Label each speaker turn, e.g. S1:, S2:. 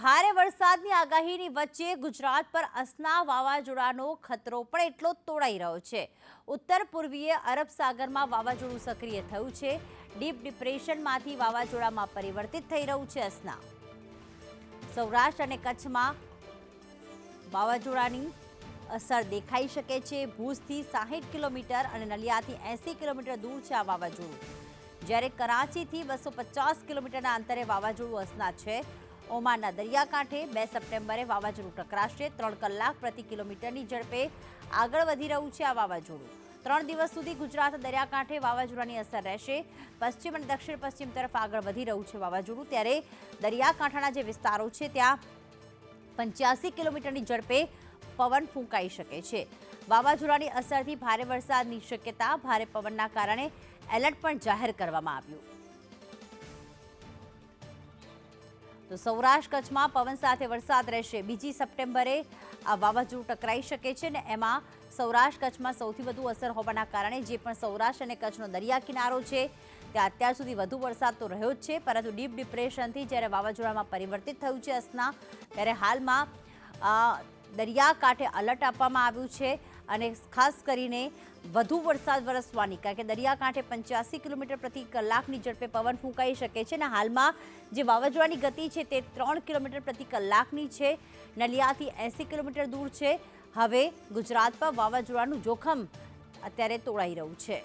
S1: ભારે વરસાદની આગાહીની વચ્ચે ગુજરાત પર અસના વાવાઝોડાનો ખતરો પણ એટલો તોડાઈ રહ્યો છે. ઉત્તર પૂર્વીય અરબ સાગરમાં વાવાઝોડું સક્રિય થયું છે. ડીપ ડિપ્રેશનમાંથી વાવાઝોડામાં પરિવર્તિત થઈ રહ્યું છે અસના. સૌરાષ્ટ્ર અને કચ્છમાં વાવાઝોડાની અસર દેખાઈ શકે છે. ભુજથી સાહીઠ કિલોમીટર અને નલિયાથી એંસી કિલોમીટર દૂર છે આ વાવાઝોડું. જ્યારે કરાચીથી બસો પચાસ કિલોમીટરના અંતરે વાવાઝોડું અસના છે ઓમાનના દરિયાકાંઠે બે સપ્ટેમ્બરે વાવાઝોડું ટકરાશે. ત્રણ કલાક પ્રતિ કિલોમીટરની ઝડપે આગળ વધી રહ્યું છે આ વાવાઝોડું. ત્રણ દિવસ સુધી ગુજરાત દરિયાકાંઠે વાવાઝોડાની અસર રહેશે. પશ્ચિમ અને દક્ષિણ પશ્ચિમ તરફ આગળ વધી રહ્યું છે વાવાઝોડું. ત્યારે દરિયાકાંઠાના જે વિસ્તારો છે, ત્યાં પંચ્યાસી કિલોમીટરની ઝડપે પવન ફૂંકાઈ શકે છે. વાવાઝોડાની અસરથી ભારે વરસાદની શક્યતા, ભારે પવનના કારણે એલર્ટ પણ જાહેર કરવામાં આવ્યું. તો સૌરાષ્ટ્ર કચ્છમાં પવન સાથે વરસાદ રહેશે. બીજી સપ્ટેમ્બરે આ વાવાઝોડું ટકરાઈ શકે છે ને એમાં સૌરાષ્ટ્ર કચ્છમાં સૌથી વધુ અસર હોવાના કારણે જે પણ સૌરાષ્ટ્ર અને કચ્છનો દરિયા કિનારો છે, ત્યાં અત્યાર સુધી વધુ વરસાદ તો રહ્યો જ છે, પરંતુ ડીપ ડિપ્રેશનથી જ્યારે વાવાઝોડામાં પરિવર્તિત થયું છે અસના, ત્યારે હાલમાં દરિયા દરિયાકાંઠે અલર્ટ આપવામાં આવ્યું છે. અને ખાસ કરીને વધુ વરસાદ વરસવાની, કારણ કે દરિયાકાંઠે પંચ્યાસી કિલોમીટર પ્રતિ કલાકની ઝડપે પવન ફૂંકાઈ શકે છે અને હાલમાં જે વાવાઝોડાની ગતિ છે તે ત્રણ કિલોમીટર પ્રતિ કલાકની છે. નલિયાથી એંસી કિલોમીટર દૂર છે. હવે ગુજરાત પર વાવાઝોડાનું જોખમ અત્યારે તોડાઈ રહ્યું છે.